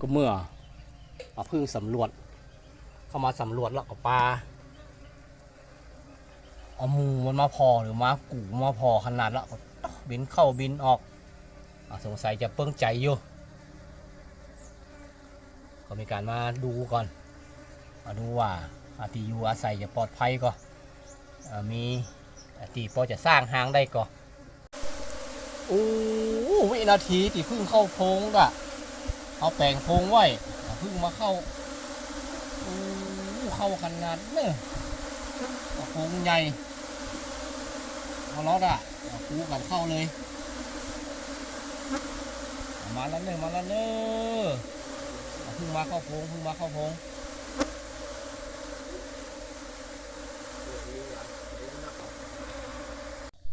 ก็เมื่อเอาพึ่งสำรวจ เข้ามาสำรวจแล้วก็ปลาเอามูมันมาพอหรือมากูมาพอขนาดแล้วก็บินเข้าบินออกอสงสัยจะเปิ้งใจอยู่ก็มีการมาดูก่อนมาดูว่าอาตีอยู่อาศัยจะปลอดภัยก็มีอาตีพอจะสร้างหางได้ก็โอ้วินาทีที่พึ่งเข้าโพงอะ เอาแปลงโพรงไว้เพึ่งมาเข้าโอ้เข้าขนาดเนี่ยโพรงใหญ่เอาล็อตอะคูกันเข้าเลยมาแล้วเนอะมาแล้วเนอะเพึ่งมาเข้าโพงเพึ่งมาเข้าโพง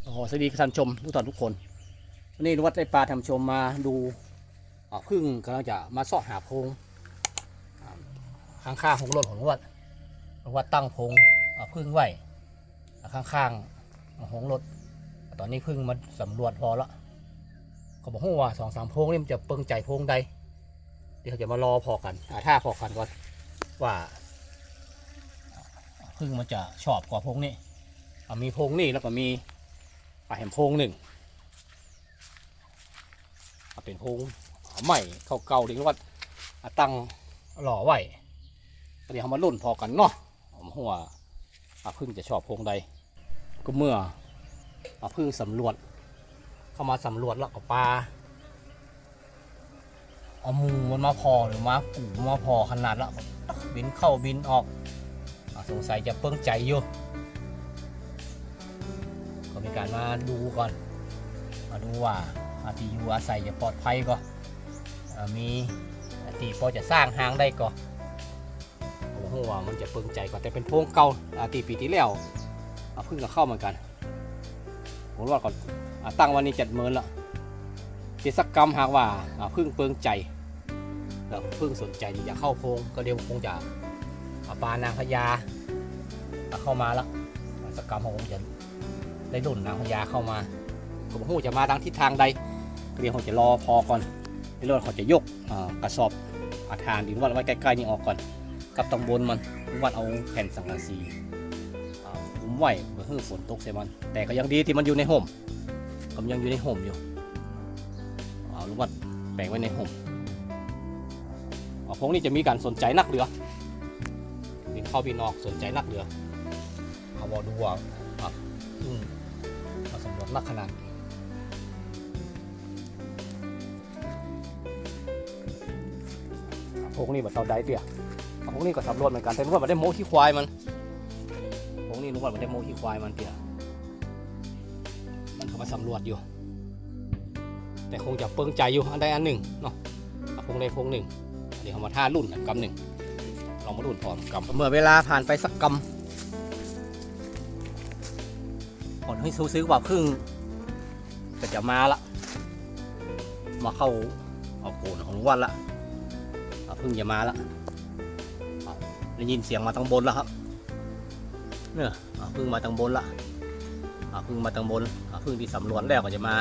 โอ้โหสวัสดีท่านชมทุกท่านทุกคน วันนี้นวัดได้ปลาท่านผู้ชมมาดู พึ่งกำลังจะมาเสาะหาโพงข้างข้างๆของรถของวัดวัดตั้งพงพึ่งไว้อ่าข้างๆของรถตอนนี้พึ่งมาสำรวจพอแล้วเขาบอกว่าสองสามพงนี่มันจะเปิงใจพงใดเดี๋ยวเขาจะมารอพอกันอ่าพอกันก่อนว่าพึ่งมันจะชอบกว่าพงนี่มีพงนี่แล้วก็มีปลาแหมพงหนึ่งเป็นพง ใหม่เข้าเก่าดีกว่าตั้งหล่อไว้เดี๋ยวเขามาลุ่นพอกันเนาะผมหัวอาพึ่งจะชอบโพงใด ก็เมื่ออาพึ่งสำรวจ เข้ามาสำรวจแล้วก็ปลาเอามูมันมาพอหรือมากูมาพอขนาดล้วบินเข้าบินออกอสงสัยจะเปิ้งใจอยู่ก็มีการมาดูก่อน มาดูว่าอาตีอยู่อาศัยจะปลอดภัยก็อ่า มีอาตีพอจะสร้างหางได้ก็โอ้โหว่ามันจะเปิงใจกว่าแต่เป็นโพรงเก่าอาตีปีที่แล้วเอาพึ่งก็เข้าเหมือนกันผมว่าก่อนอตั้งวันนี้จัดเมินละเจสักกรรมหากว่าอ่าพึ่งเปิงใจแล้วพึ่งสนใจที่จะเข้าโพรงก็เดี๋ยวคงจะเอาปลานางพญาเาเข้ามาแล้วสักกรรมของผมจะได้ดุนนางพญาเข้ามาผมหูจะมาทางทิศทางใดเรียกเขาจะรอพอก่อน เดี๋ยวเขาจะยกกระสอบอาทานดินวัดไว้ใกล้ๆนี่ออกก่อน กับตำบลมันวัดเอาแผ่นสังกะสีคุมไว้เพื่อฝนตกใส่มัน แต่ก็ยังดีที่มันอยู่ในห่มก็ยังอยู่ในห่มอยู่เอาลูกวัดแปลงไว้ในห่มพวกนี้จะมีการสนใจนักเรือบินเข้าบินออกสนใจนักเรือเอาบอดูว่าอืมมาสำรวจลักขนาดพ วกนี้แบบเตาไดเตี้ยพวกนี้ก็สำรวจเหมือนกันแต่รู้ว่ามันได้โมขี้ควายมันพวกนี้รู้ว่ามันได้โมขี้ควายมันเตี้ยมันก็มาสำรวจอยู่ แต่คงจะเปิงใจอยู่อันใดอันหนึ่งเนาะพวกใดพวกหนึ่งเดี๋ยวเขามาท่ารุ่นกำหนึ่งลองมารุ่นพร้อมกำเมื่อเวลาผ่านไปสักกำผลให้ซื้อว่าพึ่งก็จะมาละมาเข้าเอาโกนของวันละ พึ่งจะมาละอะได้ยินเสียงมาทางบนแล้วครับเนี่ยพึ่งมาทางบนละพึ่งมาทางบนพึ่งที่สำรวจแล้วก็จะมา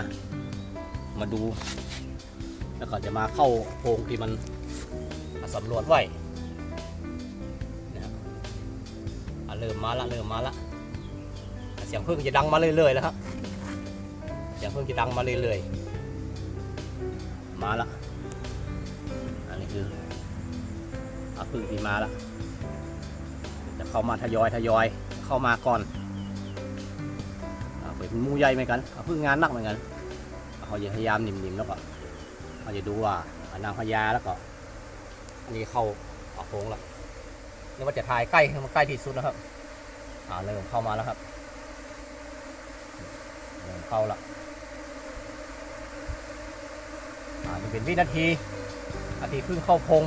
มาดู แล้วก็จะมาเข้าโพรงที่มันสำรวจไว้นะครับอะเริ่มมาละเริ่มมาละเสียงพึ่งจะดังมาเรื่อยๆแล้วครับเสียงพึ่งจะดังมาเรื่อยๆมาละ พึ่งที่มาละจะเข้ามาทยอยทยอยเข้ามาก่อนเป็นมูใหญ่เหมือนกันอาพึ่งงานนักเหมือนกันเขาจะพยายามหนิ่มๆแล้วก็เขาจะดูว่านางพญาแล้วก็อันนี้เข้าออกโค้งละนี่ว่าจะถ่ายใกล้ให้มันใกล้ที่สุดนะครับอ่าเริ่มเข้ามาแล้วครับเริ่มเข้าละอ่าจะเป็นวินาทีนาทีเพิ่งเข้าพง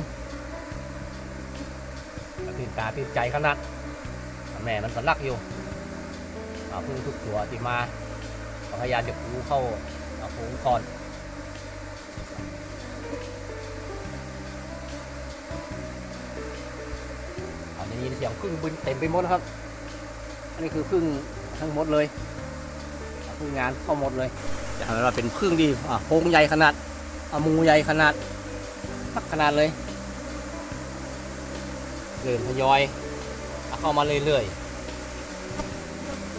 ตื่นตาตื่นใจขนาดแม่มันสลักอยู่เพิ่งทุกตัวที่มาพยายามจะปูเข้าเอาพงก่อนอันนี้เสียงพึ่งบินเต็มไปหมดนะครับ อันนี้คือพึ่งทั้งหมดเลยพึ่งงานเข้าหมดเลยจะทำให้เราเป็นพึ่งที่อ่าโพรงใหญ่ขนาดอามูใหญ่ขนาดพักขนาดเลย เริ่มทยอยเอาเข้ามาเรื่อย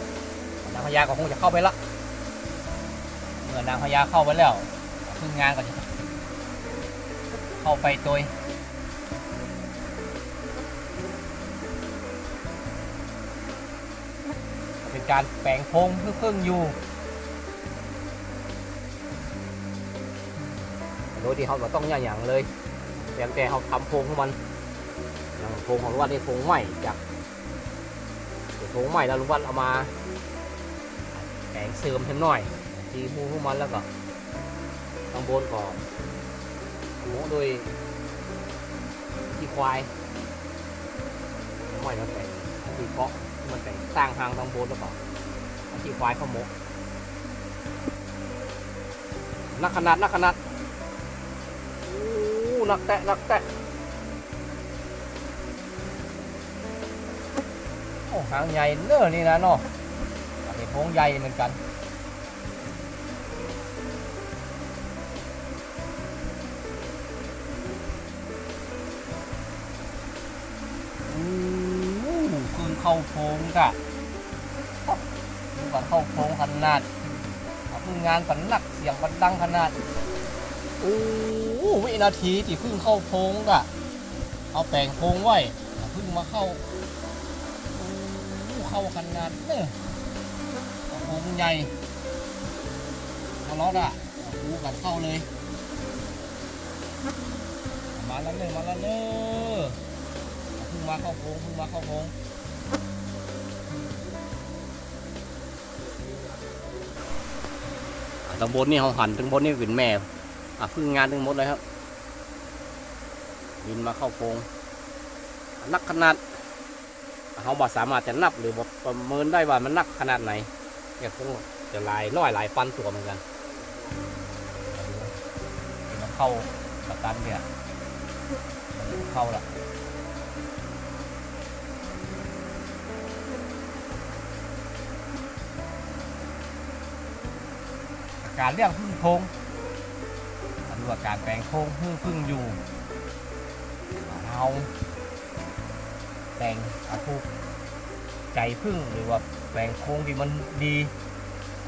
ๆนางพญาก็คงจะเข้าไปละเมื่อนางพญาเข้าไปแล้วพึ่งงานก็จะเข้าไปโดยเป็นการแปลงโพรงพึ่งอยู่โดยที่เขาก็ต้องย่าอย่างเลยเพียงแต่เขาทำโพงของมัน โพรงของลุงวัดนี่โพรงใหม่จากโพรงใหม่แล้วลุงวัดเอามาแปลงเสริมเพิ่มหน่อย ทีมูขอมันแล้วก็ข้างบนก็โม้ด้วยที่ควายใหม่มาแต่งที่เกาะมันแต่งสร้างทางทางบนแล้วก็ที่ควายเข้าโมกนักขนาดนักขนาดโอ้หนักแตะหนักแตะ หางใหญ่เนอะนี่นะเนาะอันนี้โพงใหญ่เหมือนกันโอ้คืนเข้าโพงกะดูก่อนเข้าโพงขนาดเอาเพิ่งงานปันหนักเสียงปันดังขนาดโอ้วินาทีที่เพิ่งเข้าโพงอะเอาแปลงโพงไว้เพิ่งมาเข้า เข้าขนาดเนี่ยเอาโพงใหญ่มาล็อดอะเอาคูกันเข้าเลย มาแล้วเนอะมาแล้วเนอเพิ่งมาเข้าโพงเพิ่งมาเข้าโพงอะบลนี่เขาหันตำบลนี่เป็นแม่อะพึ่งงานทั้งหมดเลยครับบินมาเข้าโพรงนักขนาด เขาบอกสามารถจะนับหรือบอกประเมินได้ว่ามันนักขนาดไหนเนี่ยคงจะหลายร้อยหลายพันตัวเหมือนกันมันเข้าประกันเนี่ยมันเข้าละการเลี้ยงพึ่งโพรงมาดูอาการแปลงโค้งพึ่งพึ่งอยู่เอา แปลงอาทูกใจพึ่งหรือว่าแปลงโค้งที่มันดี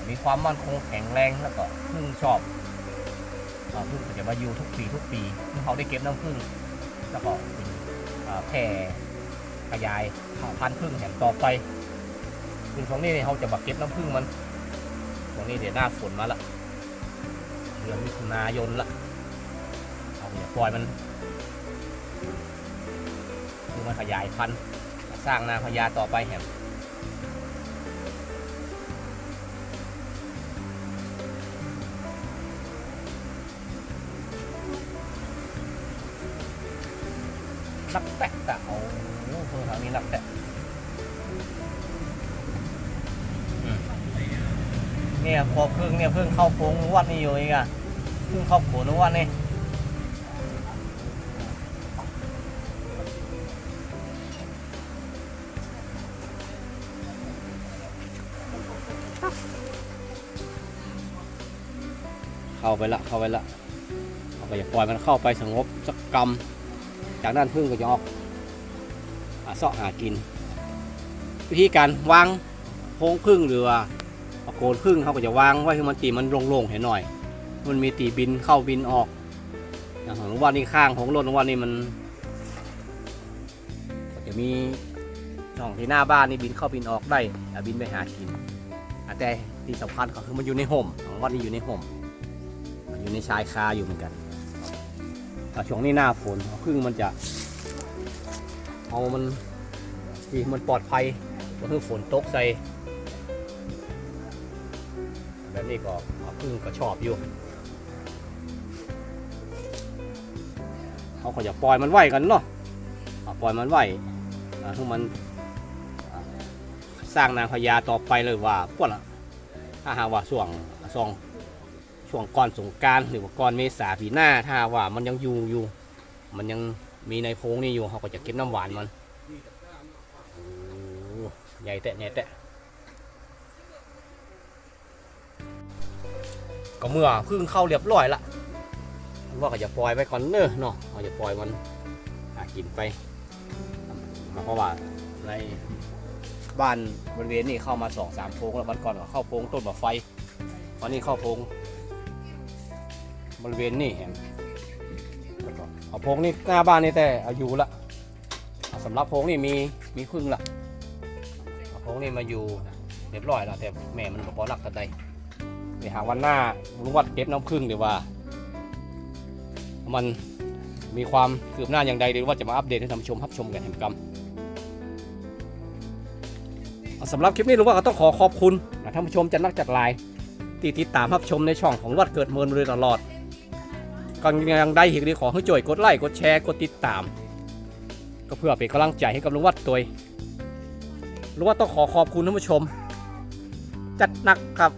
มีความมั่นคงแข็งแรงแล้วก็พึ่งชอบอาพึ่งก็จะมาอยู่ทุกปีทุกปีพึ่งเขาได้เก็บน้ำพึ่งแล้วก็เป็นอ่าแผ่ขยายพันธุ์พึ่งแห่งต่อไปพึ่งตรงนี้เนี่ยเขาจะมาเก็บน้ำพึ่งมันตรงนี้เดี๋ยวหน้าฝนมาละเดือนมิถุนายนละเอาอย่าปล่อยมัน คือมันขยายพันธุ์สร้างนาพญาต่อไปแหมนักแตะกะโอ้โหเพิ่งทางนี้นักแตะเนี่ยพอเพิ่งเนี่ยเพิ่งเข้าโค้งวัดนี่อยู่อีกอะเพิ่งเข้าโขนวันนี่ เข้าไปละเข้าไปละเอาไปอย่าปล่อยมันเข้าไปสงบสักกรรม จากนั้นพึ่งก็จะออกอาเสาะหากิน วิธีการวางโพงพึ่งหรือว่าเอาโกนพึ่งเขาก็จะวางไว้ให้มันตีมันโล่งๆให้หน่อย มันมีตีบินเข้าบินออกอย่างของวันนี่ข้างของรถลุงวันนี่มันก็จะมีช่องที่หน้าบ้านนี่บินเข้าบินออกได้บินไปหากิน แต่ที่สำคัญก็คือมันอยู่ในห่มของวันนี้อยู่ในห่มอยู่ในชายคาอยู่เหมือนกันแต่ช่วงนี้หน้าฝนพึ่งมันจะเอามันที่มันปลอดภัยก็คือฝนตกใส่แบบนี้ก็พึ่งก็ชอบอยู่เขาก็จะปล่อยมันไหวกันเนาะปล่อยมันไหวอะให้มัน สร้างนางพญาต่อไปเลยว่าพวกละถ้าหากว่าช่วงช่วงช่วงก่อนสงกรารหรือว่าก่อนเมษาปีหน้า ถ้าหากว่ามันยังอยู่อยู่ มันยังมีในโพงนี่อยู่เขาก็จะเก็บน้ำหวานมันใหญ่แตะใหญ่แตะก็เมื่อพึ่งเข้าเรียบร้อยละว่าก็จะปล่อยไปก่อนเนอะเนาะเราจะปล่อยมันหากินไปเพราะว่าใน บ้านบริเวณนี้เข้ามาสองสามโพงแล้ววันก่อนก็เข้าโพงต้นมะไฟ วันนี้เข้าโพงบริเวณนี้เห็นแล้วก็เอาโพงนี่หน้าบ้านนี่แต่เอาอยู่ละเอาสำหรับโพงนี่มีมีพึ่งละเอาโพงนี่มาอยู่เรียบร้อยล้วแต่แม่มันบอกรักกันใดเดี๋ยวหาวันหน้าลุงวัดเก็บน้ำพึ่งเดี๋ยวว่า มันมีความคืบหน้าอย่างใดหรือว่าจะมาอัปเดตให้ท่านผู้ชมรับชมกันเห็นกรรม สำหรับคลิปนี้รู้ว่าก็ต้องขอขอบคุณท่านผู้ชมจันักจัดลายที่ติดตามรับชมในช่องของวัดเกิดเมืองเลยตลอดก่อนยังได้อีกดีขอให้จ่วยกดไลค์กดแชร์กดติดตาม ก็เพื่อเป็นกำลังใจให้กับลุงวัดตัวรู้ว่าต้องขอขอบคุณท่านผู้ชม จัดหนักครับ